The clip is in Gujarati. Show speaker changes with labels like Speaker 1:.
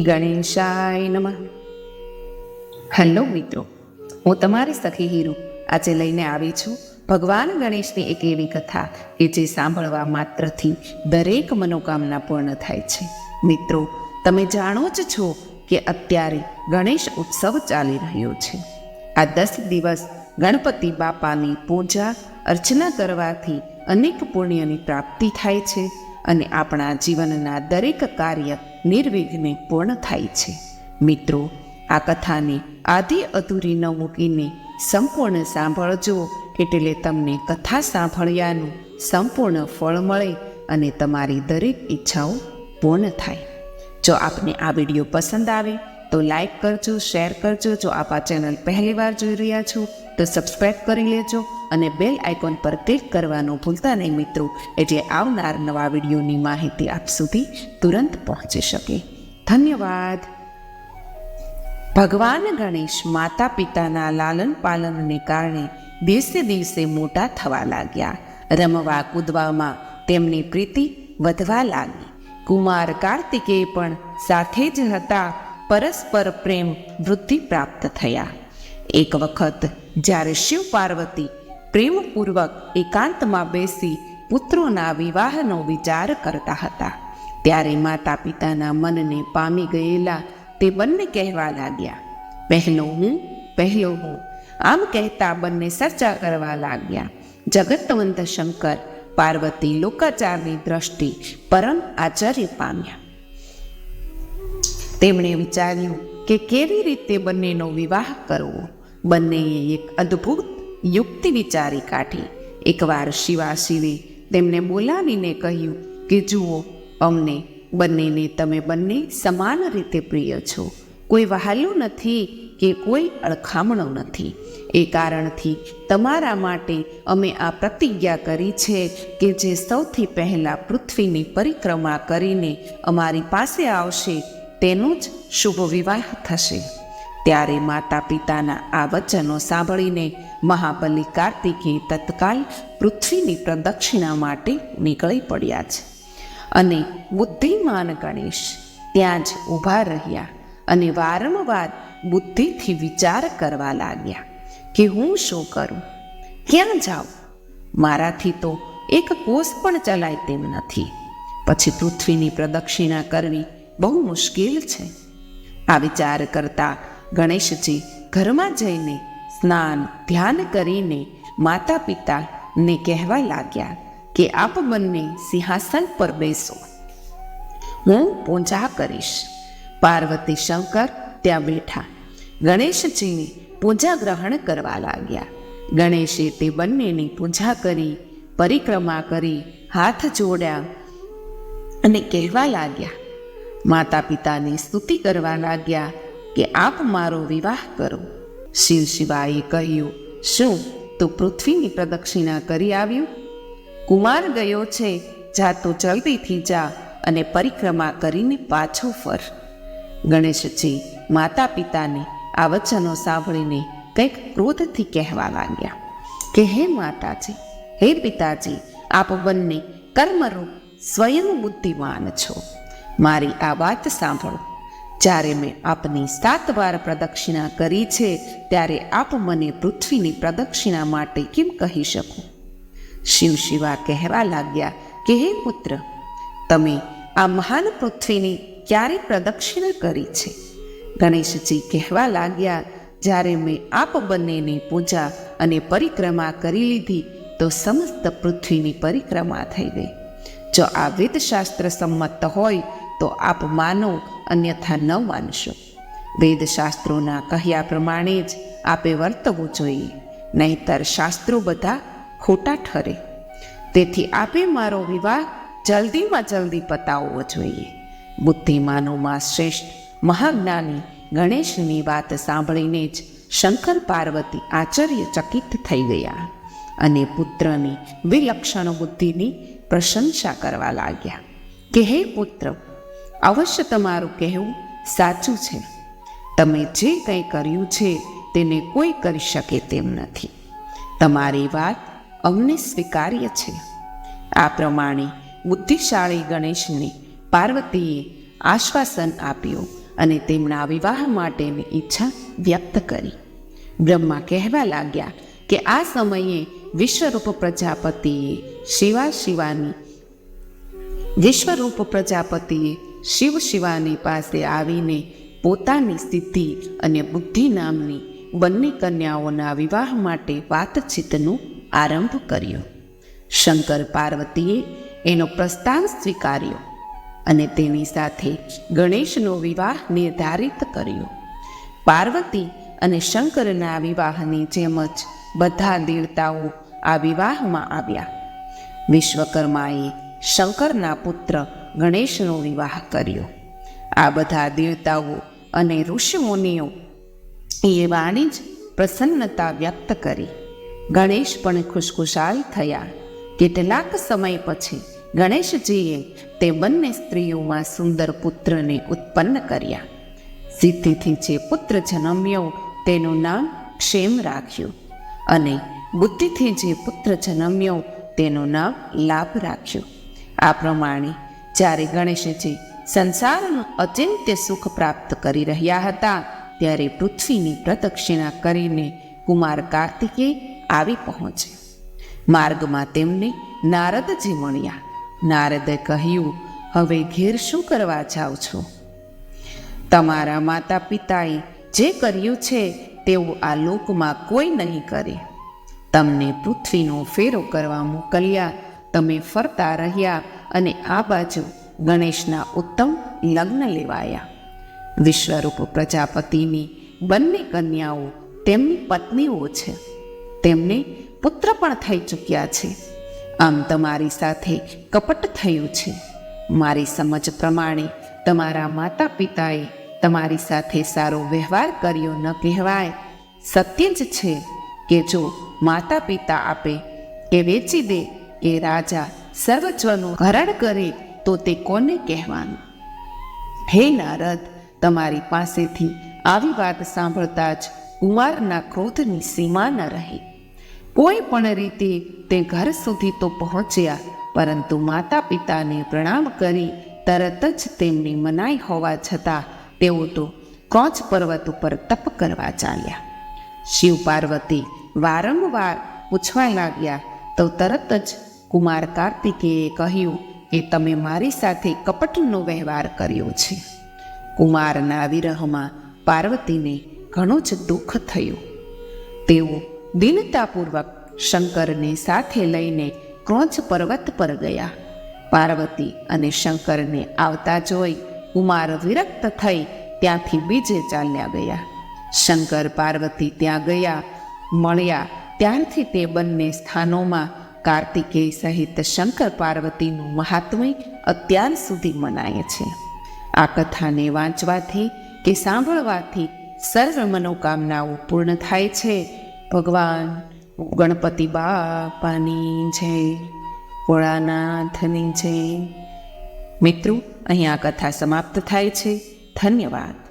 Speaker 1: ગણેશાય નમઃ. હેલો મિત્રો, હું તમારી સખી હીરો. આજે લઈને આવી છું ભગવાન ગણેશની એક એવી કથા કે જે સાંભળવા માત્રથી દરેક મનોકામના પૂર્ણ થાય છે. મિત્રો, તમે જાણો જ છો કે અત્યારે ગણેશ ઉત્સવ ચાલી રહ્યો છે. આ દસ દિવસ ગણપતિ બાપાની પૂજા અર્ચના કરવાથી અનેક પુણ્યની પ્રાપ્તિ થાય છે. અને આપણા જીવનના દરેક કાર્ય નિર્વિઘ્ને પૂર્ણ થાય છે. મિત્રો, આ કથાને આધી અધૂરી ન મૂકીને સંપૂર્ણ સાંભળજો એટલે તમને કથા સાંભળ્યાનું સંપૂર્ણ ફળ મળે અને તમારી દરેક ઈચ્છાઓ પૂર્ણ થાય. જો આપને આ વીડિયો પસંદ આવે તો લાઈક કરજો, શેર કરજો. જો આપ આ ચેનલ પહેલીવાર જોઈ રહ્યા છો તો સબસ્ક્રાઈબ કરી લેજો અને બેલ આઇકોન પર ક્લિક કરવાનું ભૂલતા નહીં મિત્રો એટલે આવનાર નવા વિડીયોની માહિતી આપ સુધી તુરંત પહોંચી શકે. ધન્યવાદ. ભગવાન ગણેશ માતા પિતાના લાલન પાલનને કારણે દિવસે દિવસે મોટા થવા લાગ્યા. રમવા, કૂદવામાં તેમની પ્રીતિ વધવા લાગી. કુમાર કાર્તિકેય પણ સાથે જ હતા, પરસ્પર પ્રેમ વૃદ્ધિ પ્રાપ્ત થયા. એક વખત જ્યારે શિવ પાર્વતી પ્રેમપૂર્વક, એકાંતમાં બેસી પુત્રોના વિવાહનો વિચાર કરતા હતા. ત્યારે માતા પિતાના મનને પામી ગયેલા તે બંને કહેવા લાગ્યા પહેલો હું પહેલો હું. આમ કહેતા બંને ચર્ચા કરવા લાગ્યા. જગતવંત શંકર પાર્વતી લોકાચારની દ્રષ્ટિ પરમ આચાર્ય પામ્યા. તેમણે વિચાર્યું કે કેવી રીતે બંનેનો વિવાહ કરવો? બંનેએ એક અદ્ભુત યુક્તિ વિચારી કાઢી. એકવાર શિવાશિવે તેમને બોલાવીને કહ્યું કે, જુઓ, અમને બંનેને તમે બંને સમાન રીતે પ્રિય છો. કોઈ વહાલું નથી કે કોઈ અળખામણો નથી. એ કારણથી તમારા માટે અમે આ પ્રતિજ્ઞા કરી છે કે જે સૌથી પહેલાં પૃથ્વીની પરિક્રમા કરીને અમારી પાસે આવશે તેનો જ શુભ વિવાહ થશે. ત્યારે માતા પિતાના આ વચનો સાંભળીને મહાબલી કાર્તિકે તત્કાલ પૃથ્વીની પ્રદક્ષિણા માટે નીકળી પડ્યા છે. અને બુદ્ધિમાન ગણેશ ત્યાં જ ઊભા રહ્યા અને વારંવાર બુદ્ધિથી વિચાર કરવા લાગ્યા કે હું શું કરું? ક્યાં જાઉં? મારાથી તો એક કોષ પણ ચલાય તેમ નથી. પછી પૃથ્વીની પ્રદક્ષિણા કરવી બહુ મુશ્કેલ છે. આ વિચાર કરતા ગણેશજી ઘરમાં જઈને સ્નાન, ધ્યાન કરીને માતા પિતાને કહેવા લાગ્યા કે આપ બંને સિંહાસન પર બેસો. હું પૂજા કરીશ. પાર્વતી શંકર ત્યાં બેઠા. ગણેશજીની પૂજા ગ્રહણ કરવા લાગ્યા. ગણેશે તે બંનેની પૂજા કરી, પરિક્રમા કરી, હાથ જોડ્યા અને કહેવા લાગ્યા માતા પિતાની સ્તુતિ કરવા લાગ્યા કે આપ મારો વિવાહ કરો. શિવ શિવાએ કહ્યું, શું તું પૃથ્વીની પ્રદક્ષિણા કરી આવ્યું? કુમાર ગયો છે, જા તું જલ્દીથી જા અને પરિક્રમા કરીને પાછો ફર. ગણેશજી માતા પિતાને આ વચનો સાંભળીને કંઈક ક્રોધથી કહેવા લાગ્યા કે, હે માતાજી, હે પિતાજી, આપ બંને કર્મરૂપ સ્વયં બુદ્ધિમાન છો. મારી આ વાત સાંભળો. જ્યારે મેં આપની સાત વાર પ્રદક્ષિણા કરી છે, ત્યારે આપ મને પૃથ્વીની પ્રદક્ષિણા માટે કેમ કહી શકો? શિવ શિવા કહેવા લાગ્યા, કે હે પુત્ર, તમે આ મહાન પૃથ્વીની ક્યારે પ્રદક્ષિણા કરી છે? ગણેશજી કહેવા લાગ્યા, જ્યારે મેં આપ બંનેની પૂજા અને પરિક્રમા કરી લીધી, તો સમસ્ત પૃથ્વીની પરિક્રમા થઈ ગઈ. જો આ વેદશાસ્ત્ર સંમત હોય, તો આપ માનો અન્યથા ન માનશો. વેદશાસ્ત્રોના કહ્યા પ્રમાણે જ આપે વર્તવું જોઈએ, નહીતર શાસ્ત્રો બધા ખોટા ઠરે. તેથી આપે મારો વિવાહ જલ્દીમાં જલ્દી પતાવવો જોઈએ. બુદ્ધિમાનોમાં શ્રેષ્ઠ મહાજ્ઞાની ગણેશની વાત સાંભળીને જ શંકર પાર્વતી આશ્ચર્યચકિત થઈ ગયા અને પુત્રની વિલક્ષણ બુદ્ધિની પ્રશંસા કરવા લાગ્યા કે, હે પુત્ર અવશ્ય તમારું કહેવું સાચું છે. તમે જે કંઈ કર્યું છે તેને કોઈ કરી શકે તેમ નથી. તમારી વાત અમને સ્વીકાર્ય છે. આ પ્રમાણે બુદ્ધિશાળી ગણેશને પાર્વતીએ આશ્વાસન આપ્યું અને તેમના વિવાહ માટેની ઈચ્છા વ્યક્ત કરી. બ્રહ્મા કહેવા લાગ્યા કે આ સમયે વિશ્વરૂપ પ્રજાપતિએ શિવા શિવાની વિશ્વરૂપ પ્રજાપતિએ શિવ શિવાની પાસે આવીને પોતાની સિદ્ધિ અને બુદ્ધિ નામની બંને કન્યાઓના વિવાહ માટે વાતચીતનો આરંભ કર્યો. શંકર પાર્વતીએ એનો પ્રસ્તાવ સ્વીકાર્યો અને તેની સાથે ગણેશનો વિવાહ નિર્ધારિત કર્યો. પાર્વતી અને શંકરના વિવાહની જેમ જ બધા દેવતાઓ આ વિવાહમાં આવ્યા. વિશ્વકર્માએ શંકરના પુત્ર ગણેશનો વિવાહ કર્યો. આ બધા દેવતાઓ અને ઋષિમુનિઓ એ વાણી જ પ્રસન્નતા વ્યક્ત કરી. ગણેશ પણ ખુશખુશાલ થયા. કેટલાક સમય પછી ગણેશજીએ તે બંને સ્ત્રીઓમાં સુંદર પુત્રને ઉત્પન્ન કર્યા. સિદ્ધિથી જે પુત્ર જન્મ્યો તેનું નામ ક્ષેમ રાખ્યું અને બુદ્ધિથી જે પુત્ર જન્મ્યો તેનું નામ લાભ રાખ્યું. આ પ્રમાણે જ્યારે ગણેશજી સંસારનું અચિંત્ય સુખ પ્રાપ્ત કરી રહ્યા હતા, ત્યારે પૃથ્વીની પ્રદક્ષિણા કરીને કુમાર કાર્તિકે આવી પહોંચે. માર્ગમાં તેમને નારદજી મળ્યા. નારદે કહ્યું, હવે ઘેર શું કરવા જાઓ છો? તમારા માતા પિતાએ જે કર્યું છે તેવું આ લોકમાં કોઈ નહીં કરે. તમને પૃથ્વીનો ફેરો કરવા મોકલ્યા, તમે ફરતા રહ્યા અને આ બાજુ ગણેશના ઉત્તમ લગ્ન લેવાયા. વિશ્વરૂપ પ્રજાપતિની બંને કન્યાઓ તેમની પત્નીઓ છે. તેમને પુત્ર પણ થઈ ચૂક્યા છે. આમ તમારી સાથે કપટ થયું છે. મારી સમજ પ્રમાણે તમારા માતા પિતાએ તમારી સાથે સારો વ્યવહાર કર્યો ન કહેવાય. સત્ય જ છે કે જો માતા પિતા આપે કે વેચી દે કે રાજા સર્વસ્વનું હરણ કરે તો તે કોને કહેવાનું? હે નારદ, તમારી પાસેથી આવી વાત સાંભળતા જ કુમારના ક્રોધની સીમા ન રહી. કોઈ પણ રીતે તે ઘર સુધી તો પહોંચ્યા, પરંતુ માતા પિતાને પ્રણામ કરી તરત જ તેમની મનાઈ હોવા છતાં તેઓ તો કોચ પર્વત ઉપર તપ કરવા ચાલ્યા. શિવ પાર્વતી વારંવાર પૂછવા લાગ્યા, તો તરત જ કુમાર કાર્તિકેયે કહ્યું કે તમે મારી સાથે કપટનો વ્યવહાર કર્યો છે. કુમારના વિરહમાં પાર્વતીને ઘણું જ દુઃખ થયું. તેઓ દીનતાપૂર્વક શંકરને સાથે લઈને ક્રોંચ પર્વત પર ગયા. પાર્વતી અને શંકરને આવતા જોઈ કુમાર વિરક્ત થઈ ત્યાંથી બીજે ચાલ્યા ગયા. શંકર પાર્વતી ત્યાં ગયા, મળ્યા, ત્યારથી તે બંને સ્થાનોમાં કાર્તિકેય સહિત શંકર પાર્વતીનું મહાત્મય અત્યાર સુધી મનાય છે. આ કથાને વાંચવાથી કે સાંભળવાથી સર્વ મનોકામનાઓ પૂર્ણ થાય છે. ભગવાન ગણપતિ બાપાની જય, ભોળાનાથની જય. મિત્રો, અહીં આ કથા સમાપ્ત થાય છે. ધન્યવાદ.